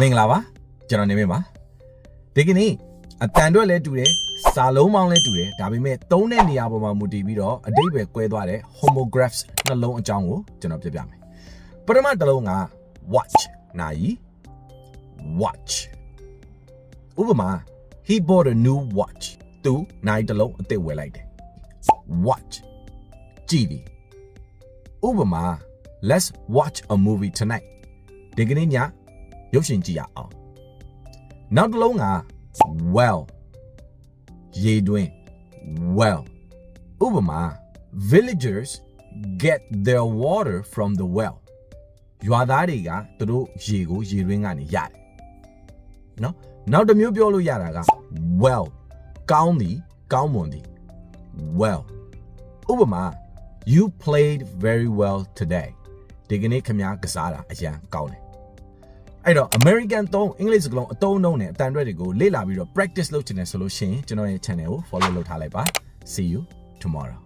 မင်္ဂလာပါကျွန်တော်နေမင်းပါဒီကနေ့အတန်တွက်လဲတူတယ်စာလုံးပေါင်းလဲတူတယ်ဒါပေမဲ့သုံးတဲ့နေရာပေါ်မှာမူတည်ပြီးတော့အတိတ်ပဲကွဲသွားတဲ့ homographs နှလုံးအကြောင်းကိုကျွန်တော်ပြပြမယ်ပထမတစ်လုံးက watch နိုင် watch ဥပမာ he bought a new watch သူနိုင်တစ်လုံးအသစ်ဝယ်လိုက်တယ် watch ကြည့်ဒီဥပမာ let's watch a movie tonight ဒီကနေ့ည ရုပ်ရှင်ကြည့်ရအောင်နောက်တစ်လုံးက well ရေတွင်း well ဥပမာ villagers get their water from the well ရွာသားတွေကသူတို့ရေကိုရေတွင်းကနေရတယ်နော်နောက်တစ်မျိုးပြောလို့ရတာက well ကောင်းသည်ကောင်းမွန်သည် well ဥပမာ you played very well today ဒီကနေ့ခင်ဗျားကစားတာအရန်ကောင်းတယ် အဲ့တော့ American သုံးအင်္ဂလိပ်စကားလုံးအသုံးအနှုန်းနဲ့အတန်ရွက်တွေကိုလေ့လာပြီးတော့ practice လုပ်ချင်တယ်ဆိုလို့ရှိရင်ကျွန်တော်ရဲ့ channel ကို follow လုပ်ထားလိုက်ပါ see you tomorrow